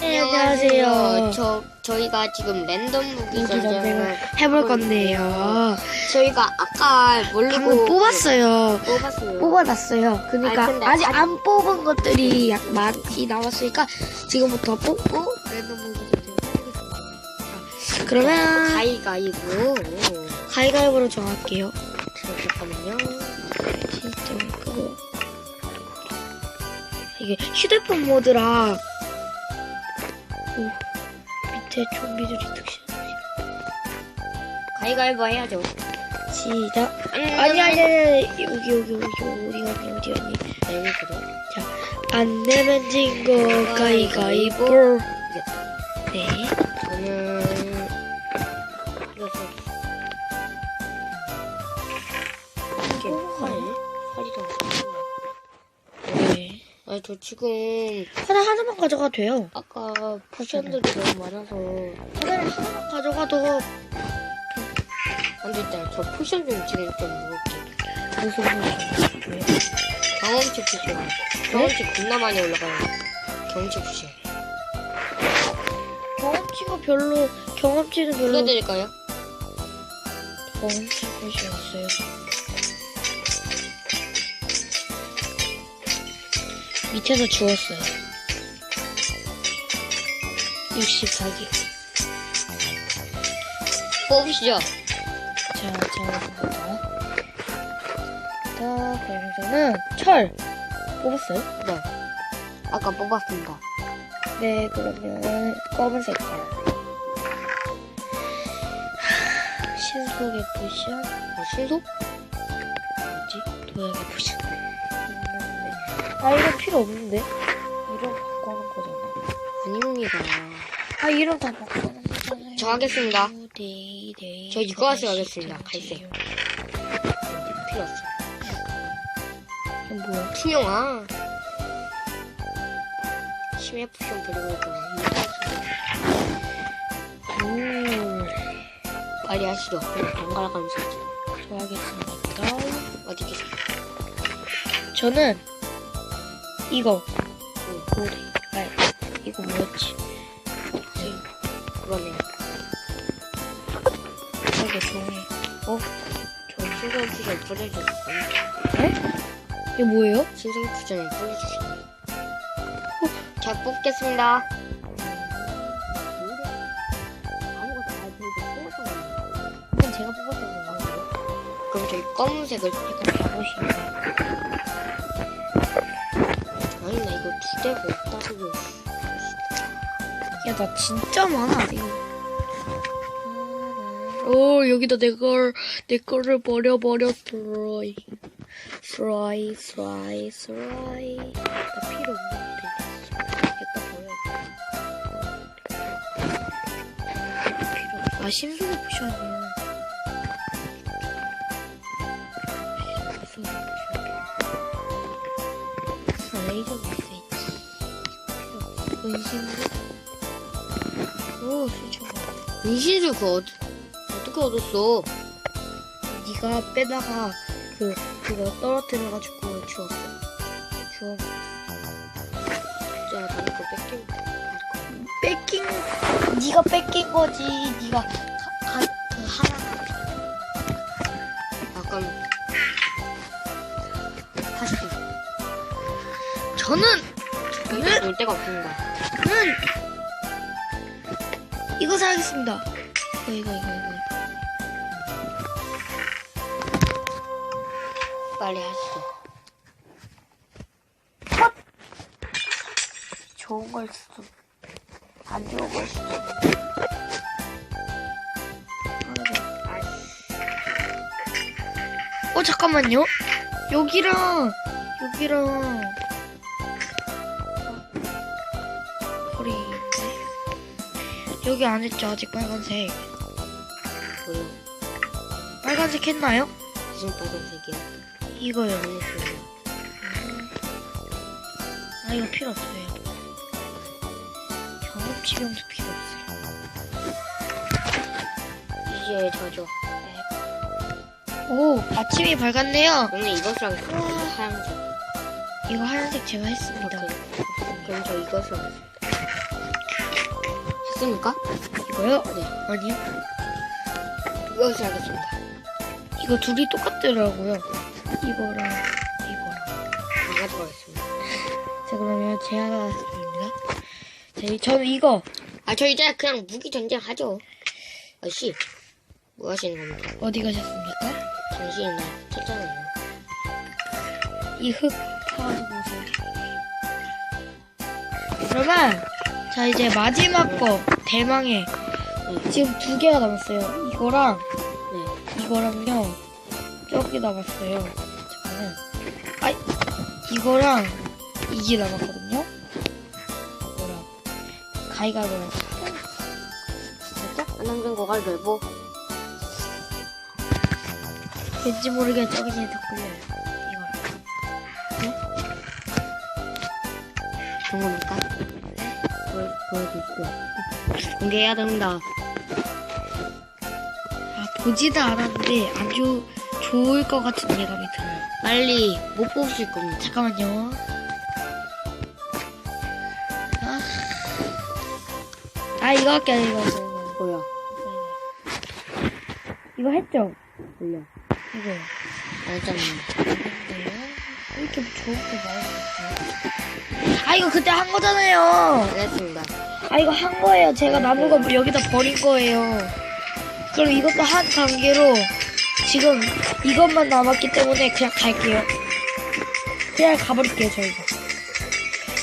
네, 안녕하세요. 저 저희가 지금 랜덤 무기 무기 전쟁을 전쟁을 해볼 건데요. 저희가 아까 모르고 방금 뽑았어요. 뽑았어요. 뽑아놨어요. 그러니까 아니, 근데 아직 아직- 안 뽑은 것들이 약 많이 남았으니까 지금부터 뽑고 랜덤 무기 전쟁을 하겠습니다. 자, 그러면 가위가위보. 가위가위보로 정할게요. 잠깐만요. 진짜 이게 휴대폰 모드라 오, 밑에 좀비들이 특실 가위가위보 해야죠. 시작. 아니 아니 아니 아니. 여기 여기 여기 어디 갔니 어디 갔니? 네, 그래. 안 내면 진거 가위가위보. 네. 저는 이거 좀 이게 활 활이랑. 네. 아니 저 지금 하나 하나만 가져가도 돼요 아까 포션들이 너무 많아서 하나를 하나만 가져가도 안 됐다. 저 포션 좀 지금 좀 먹을게. 무슨 소리야 경험치 포션. 경험치 겁나 많이 올라가요. 경험치 포션. 경험치가 별로 경험치는 별로 불러드릴까요? 경험치 곳이 없어요 밑에서 주웠어요 64개 뽑으시죠. 자, 잡아봅니다. 자, 그럼 저는 철 뽑았어요? 네. 아까 뽑았습니다. 네, 그러면 검은 색깔. 하, 신속의 포션 어, 신속? 뭐지? 도약의 포션. 아, 이런 필요 없는데? 이런 바꿔놓은 거잖아. 아닙니다. 아, 이런 다 바꿔놓은 거잖아요. 저 하겠습니다. 네, 네. 저 이거 하시고 하겠습니다. 갈색. 필요 없어. 이건 뭐야? 투명아. 심해 포션 버리고 있고. 오, 빨리 하시죠. 번갈아 가면서 하죠. 저 하겠습니다. 어디 계세요? 저는 이거 응, 모래 아 이거 뭐였지 그거네요. 이거 종이 어? 저 신성 포션 뿌려주셨어요. 이게 뭐예요? 신성 포션을 뿌려주셨어요. 잘 뽑겠습니다. 이건 제가 뽑았던 건가요? 그럼 저희 검은색을 나 이거 두 대가 없다고 야 나 진짜 많아. 이거 오 여기다 내 걸 내 거를 버려버려 스라이 스라이 스라이 스라이 나 필요 없는데. 여기다 버려 아 신속의 포션이야 신 은신술 그거 어, 어떻게 얻었어? 네가 빼다가 그 그거 떨어뜨려가지고 주웠어. 주워. 진짜 나는 그거 뺏긴 뺏긴. 네가 뺏긴 거지. 네가 가그 하나 아까 하시고. 저는 저는 놀 데가 없습니다 저는 이거 사겠습니다. 이거 이거 이거 이거. 빨리 하시죠 좋은 걸 수도 안 좋은 걸 수도. 어 잠깐만요. 여기랑 여기랑 여기 안 했죠 아직 빨간색. 뭐요? 빨간색 했나요? 무슨 빨간색이야? 이거요. 아니었어요 아 이거 필요 없어요. 경험치병도 필요 없어요. 이제 저죠 오 아침이 밝았네요. 오늘 이것이랑 하얀색 이거 하얀색 제가 했습니다. 그럼 저 이것을 했습니까? 이거요? 네. 아니요. 이것을 하겠습니다. 이거 둘이 똑같더라고요. 이거랑 이거랑. 다 가져가겠습니다. 자 그러면 제가 나왔습니다. 자, 저는 이거 아, 저 이제 그냥 무기 전쟁 하죠. 아씨, 뭐 하시는 겁니까? 어디 가셨습니까? 당신이 나 쳤잖아요. 이 흙 파워도 보세요. 그러면 자 이제 마지막 거 대망의 지금 두 개가 남았어요. 이거랑 네. 이거랑요 저기 남았어요. 잠깐만. 아 이거랑 이게 남았거든요. 이거랑 가위가위로? 안 남긴 거 가위바위보. 왠지 모르게 저기 더 끌려요. 보여, 보여주십시오. 공개해야 됩니다. 아 보지도 않았는데 아주 좋을 것 같은 예감이 들어요. 빨리 못 보실 겁니다. 잠깐만요. 아, 아 이거 할게요 이거 이거 이거. 뭐야? 이거 했죠? 몰려. 이거. 근데요? 왜 이렇게 좋은 거 말해주세요? 아 이거 그때 한 거잖아요. 알겠습니다. 아 이거 한 거예요. 제가 남은 거 여기다 버린 거예요. 그럼 이것도 한 단계로 지금 이것만 남았기 때문에 그냥 갈게요. 그냥 가버릴게요 저희가.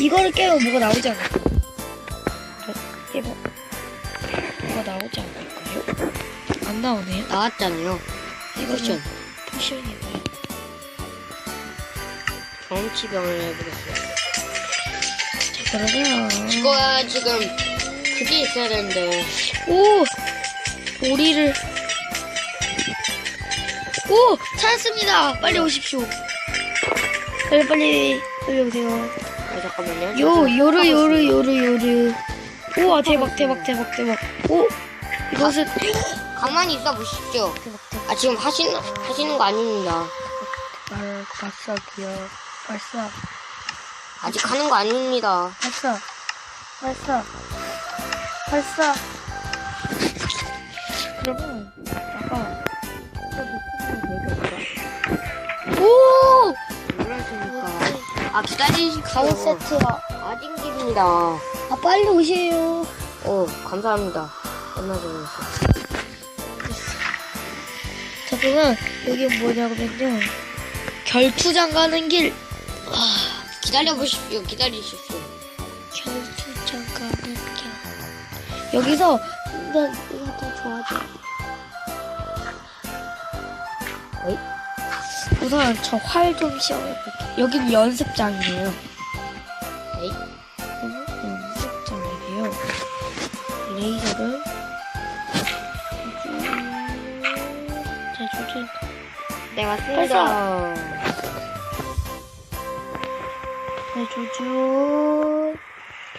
이거를 깨면 뭐가 나오지 않을까요? 저, 깨면 뭐가 나오지 않을까요? 안 나오네요. 나왔잖아요. 쿠션. 포션이고요. 경험치병을 해보겠어요. 자 그러면 이거야 지금 그게 있어야 되는데 오! 오리를. 오! 찾았습니다! 빨리 오십시오. 빨리, 빨리, 빨리 오세요. 아 잠깐만요. 요, 요르, 요르, 요르, 요르. 우와, 대박, 대박, 대박, 대박. 오! 이것은. 가만히 있어 보십시오. 대박, 대박. 아 지금 하시는 하시는 거 아닙니다. 말, 발사, 기억. 발사, 아직 하는 거 아닙니다. 발사. 발사. 발사. 그러면, 아까. 오! 뭐라십니까? 아 기다리십시오. 가오 세트야. 아직 길입니다. 아 빨리 오세요. 어 감사합니다. 끝나죠. 자 그러면 여기 뭐냐면요. 결투장 가는 길. 기다려 보십시오. 기다리십시오. 결투장 가는 길. 여기서 나 이거 더 좋아져. 어이? 우선 저 활 좀 시험해볼게. 여기는 연습장이에요. 에이? 여기는 연습장이래요. 레이저를 자 조준 네 맞습니다. 네, 조준.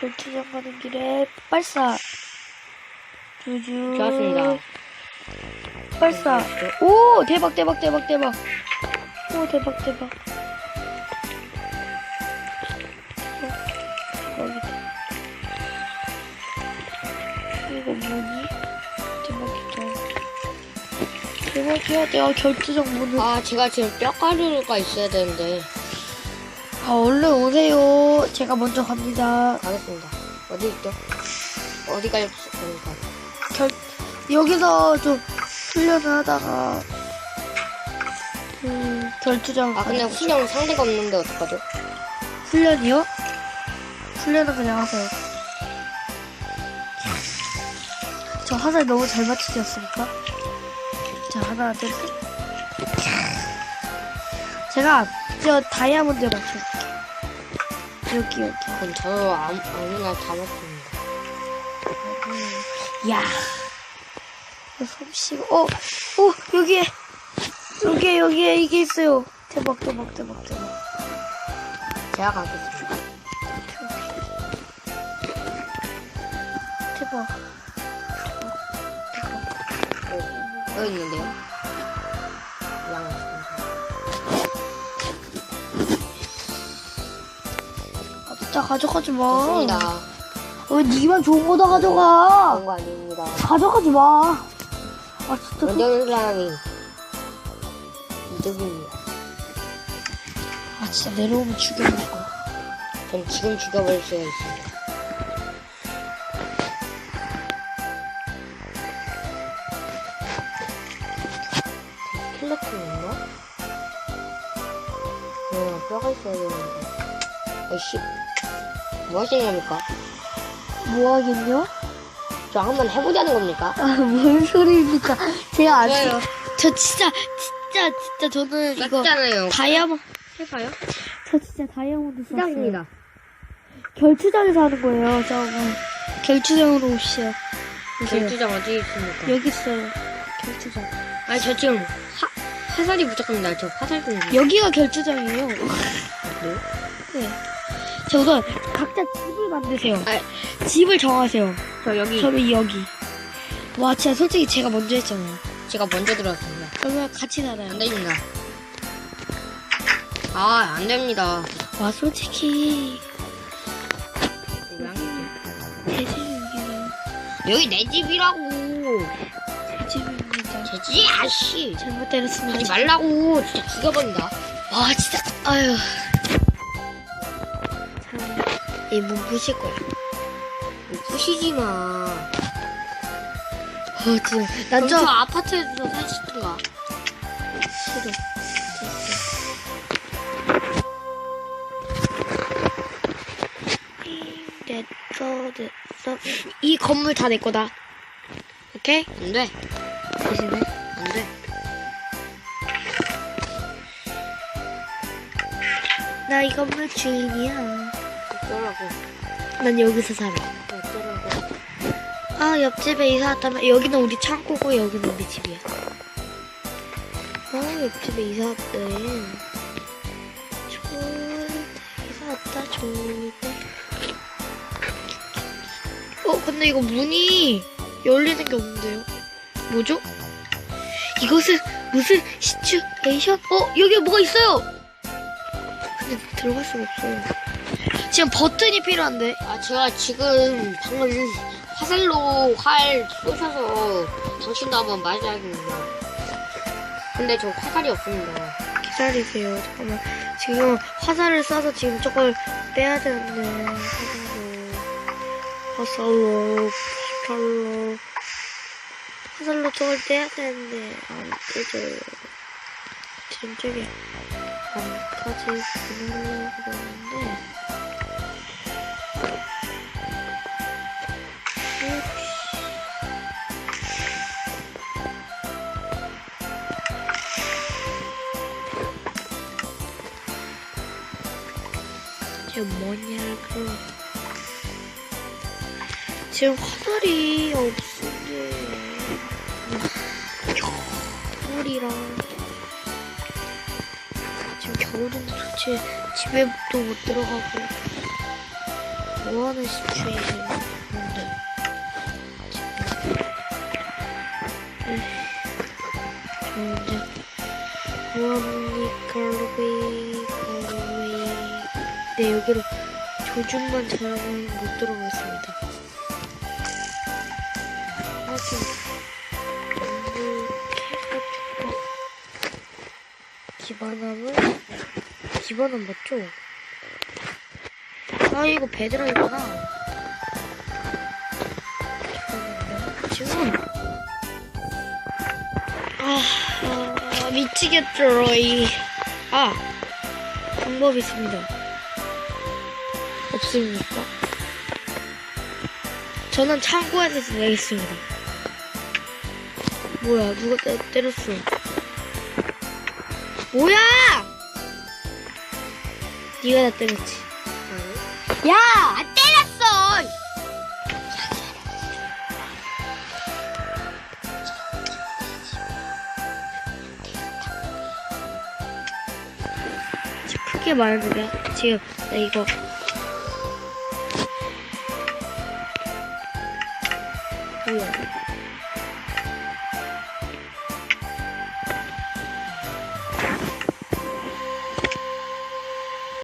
결투장 가는 길에 발사. 조준. 좋았습니다. 발사. 오, 대박, 대박, 대박, 대박. 오, 대박, 대박. 이거 뭐니? 대박이다. 대박이야, 내가 결투장 문을. 아 제가 지금 뼈가루가 있어야 되는데 아, 얼른 오세요. 제가 먼저 갑니다. 가겠습니다. 어디 있죠? 어디 갈 겁니까? 결, 여기서 좀 훈련을 하다가, 그, 결투장. 아 근데 가는 훈련 상대가 없는데 어떡하죠? 훈련이요? 훈련은 그냥 하세요. 저 화살 너무 잘 맞추지 않습니까? 자, 하나, 둘, 셋. 제가 저 다이아몬드 맞춰줄게요. 여기, 여기. 그럼 저 아무, 아무나 다 맞습니다. 야. 솜씨가, 어, 어, 여기에, 여기에, 여기에 이게 있어요. 대박, 대박, 대박, 대박. 제가 가겠습니다. 대박. 어, 여기 있는데요? 진짜 가져가지 마. 좋습니다. 왜 니만 좋은 거 다 가져가? 그런 거 아닙니다. 가져가지 마. 아 진짜. 먼저 오는 사람이 이득입니다. 아 진짜 내려오면 죽여버릴 거야. 전 지금 죽여버릴 수가 있습니다. 킬러킹인가? 어, 뼈가 있어야 되는데. 아이씨. 뭐 하시는 겁니까? 뭐 하겠냐? 저 한번 해보자는 겁니까? 아, 뭔 소리입니까? 제가 안 좋아요. 저 진짜, 진짜, 진짜 저는 이거 맞잖아요. 다이아몬드, 해봐요. 저 진짜 다이아몬드. 시작입니다. 결투장에서 하는 거예요, 저는. 결투장으로 오시오. 오세요. 결투장 어디 있습니까? 여기 있어요. 결투장. 아니, 저 지금 화, 화살이 부족합니다. 저 화살 좀. 여기가 결투장이에요. 그래요? 네. 자, 우선 각자 집을 만드세요. 아, 집을 정하세요. 저 여기. 저는 여기. 와, 진짜 솔직히 제가 먼저 했잖아요. 제가 먼저 들어왔습니다. 그러면 같이 살아요. 안 됩니다. 아, 안 됩니다. 와, 솔직히? 제 집입니다. 여기 내 집이라고. 제 집입니다. 제 집, 아씨. 잘못 때렸습니다. 하지 말라고. 진짜 죽여버린다. 와, 진짜, 아유. 참, 이문 부실 거야. 부시지 마. 아, 진짜. 난 그럼 저 좀, 아파트에서 사시든가. 싫어. 됐어, 됐어. 이 건물 다 내 거다. 오케이? 안 돼. 대신에. 안 돼. 나 이 건물 주인이야. 어쩌라고. 난 여기서 살아. 어쩌라고. 아, 옆집에 이사 왔다면, 여기는 우리 창고고, 여기는 우리 집이야. 아, 옆집에 이사 왔대. 때, 이사 왔다, 때. 어, 근데 이거 문이 열리는 게 없는데요? 뭐죠? 이것은 무슨 시츄에이션? 어, 여기 뭐가 있어요! 근데 들어갈 수가 없어요. 지금 버튼이 필요한데. 아, 제가 지금 방금 화살로 활 쏘셔서 당신도 한번 맞아야겠네요. 근데 저 화살이 없습니다. 기다리세요. 잠깐만. 지금 화살을 쏴서 지금 저걸 빼야 되는데. 화살로, 화살로, 화살로 저걸 떼야 되는데 안 떼져요. 지금 저기 안 까지 보내려고 그러 지금 뭐냐고. 지금 화살이 없는데. 겨울이랑. 지금 겨울은 도대체 집에도 못 들어가고. 뭐하는 시츄에이션인데. 저 이제 뭐합니까, 루비. 네, 여기로 조준만 잘하면 못 들어가겠습니다. 해가지고, 기반함은, 기반함 맞죠? 아, 이거. 기반함 지금, 아, 아, 미치겠죠, 이. 아, 방법이 있습니다. 없습니까? 저는 창고에서 내겠습니다. 뭐야, 누가 때, 때렸어. 뭐야! 네가 나 때렸지. 야! 안 때렸어! 자, 크게 말해보게. 지금, 나 이거.